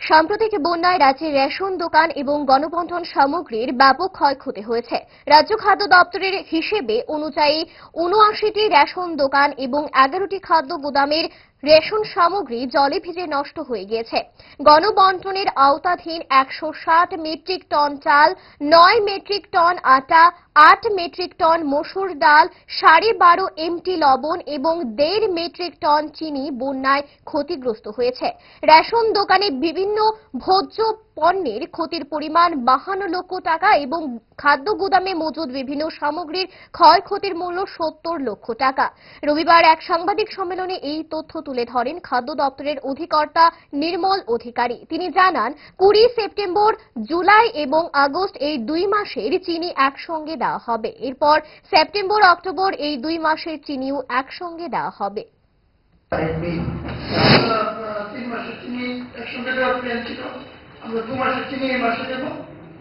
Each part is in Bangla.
সাম্প্রতিক বন্যায় রাজ্যে রেশন দোকান এবং গণবন্ধন সামগ্রীর ব্যাপক ক্ষয়ক্ষতি হয়েছে। রাজ্য খাদ্য দপ্তরের হিসেবে অনুযায়ী উনআশিটি রেশন দোকান এবং এগারোটি খাদ্য গুদামের রেশন সামগ্রী জলে ভিজে নষ্ট হয়ে গিয়েছে। গণবন্টনের আওতাধীন একশো ষাট মেট্রিক টন চাল, নয় মেট্রিক টন আটা, আট মেট্রিক টন মসুর ডাল, সাড়ে বারো এমটি লবণ এবং দেড় মেট্রিক টন চিনি বন্যায় ক্ষতিগ্রস্ত হয়েছে। রেশন দোকানে বিভিন্ন ভোজ্য পণ্যের ক্ষতির পরিমাণ বাহান্ন লক্ষ টাকা এবং খাদ্য গুদামে মজুদ বিভিন্ন সামগ্রীর ক্ষয়ক্ষতির মূল্য সত্তর লক্ষ টাকা। রবিবার এক সাংবাদিক সম্মেলনে এই তথ্য তুলে ধরেন খাদ্য দপ্তরের অধিকর্তা নির্মল অধিকারী। তিনি জানান, কুড়ি সেপ্টেম্বর, জুলাই এবং আগস্ট এই দুই মাসের চিনি একসঙ্গে দেওয়া হবে। এরপর সেপ্টেম্বর, অক্টোবর এই দুই মাসের চিনিও একসঙ্গে দেওয়া হবে। তিন মাসের চিনি একসঙ্গে প্ল্যান ছিল। আমরা দু মাসের চিনি এই মাসে দেবো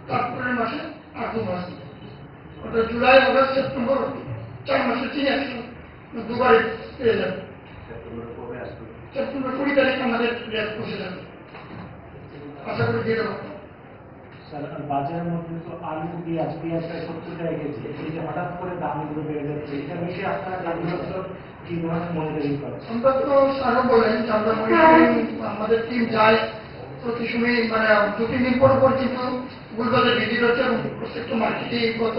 তারপরের মাসে আর দু মাস দেবো। অর্থাৎ জুলাই আগস্ট সেপ্টেম্বর চার মাসের চিনি একসঙ্গে। দুবারে পেয়ে যাবে। সেপ্টেম্বর কুড়ি তারিখ আমাদের রেট পৌঁছে যাবে। আশা করি দিয়ে দেবো। বাজারের মধ্যে তো আলু পেঁয়াজ পেঁয়াজ প্রায় সত্তর টাকা কেজি এই যে হঠাৎ করে দামগুলো বেড়ে যাচ্ছে এটা বিষয়ে আপনারা খাদ্য কি ধরনের মনিটরিং করে আমরা তো স্যারও বললেন যে আমরা আমাদের টিম যায়। প্রতি সময় মানে দু, তিন দিন পর পর কিন্তু গুলবাজার ভিজিট হচ্ছে এবং প্রত্যেকটা মার্কেটে গত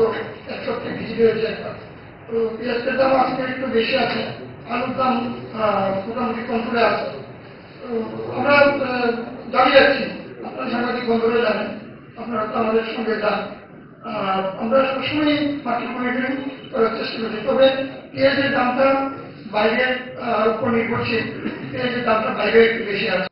এক সপ্তাহে ভিজিট হয়েছে একবার তো পেঁয়াজের দাম আজকে একটু বেশি আছে, আলুর দাম মোটামুটি কন্ট্রোলে আছে। তো আমরা দাঁড়িয়ে আছি আপনারা সাংবাদিক বন্ধুরা জানেন, আপনারা তো আমাদের সঙ্গে যান। আমরা সবসময় মার্কেট মনিটরিং করার চেষ্টা করছি তবে পেঁয়াজের দামটা বাইরের উপর নির্ভরশীল। পেঁয়াজের দামটা বাইরে একটু বেশি আছে।